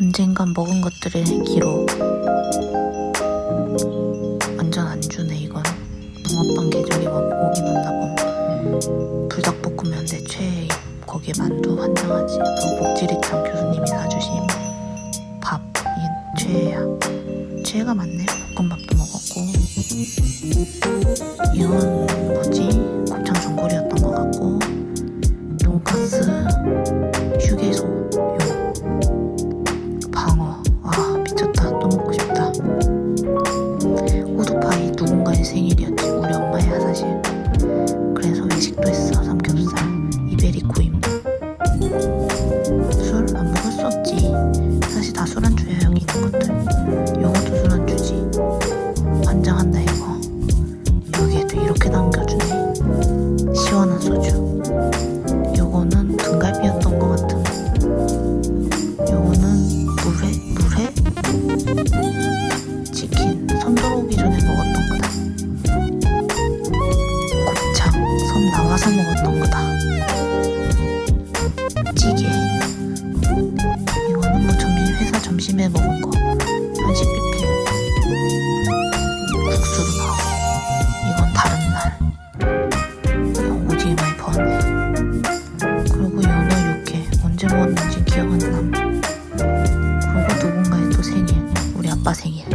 언젠간 먹은 것들의 기록. 완전 안 주네 이건. 붕어빵 계절이 와- 오긴 왔나 봄. 불닭볶음면 내 최애. 거기에 만두 환장하지. 그리고 복지리탕 교수님이 사주신 밥. 이게 최애야. 최애가 많네. 볶음밥도 먹었고. 이건 뭐지? 곱창 전골이었던 것 같고. 돈가스. 휴게소. 누군가의 생일이었지. 우리 엄마야, 사실. 그래서 외식도 했어. 삼겹살. 이베리코임. 술? 안 먹을 수 없지. 사실 다 술안주야, 여기 있는 것들. 요것도 술안주지. 환장한다, 이 섬 나와서 먹었던 거다. 찌개. 이거는 뭐 점심, 회사 점심에 먹은 거. 한식 뷔페. 국수도 나와. 이건 다른 날. 오디에 많이 버네. 그리고 연어 육회. 언제 먹었는지 기억 안 나. 그리고 누군가의 또 생일. 우리 아빠 생일.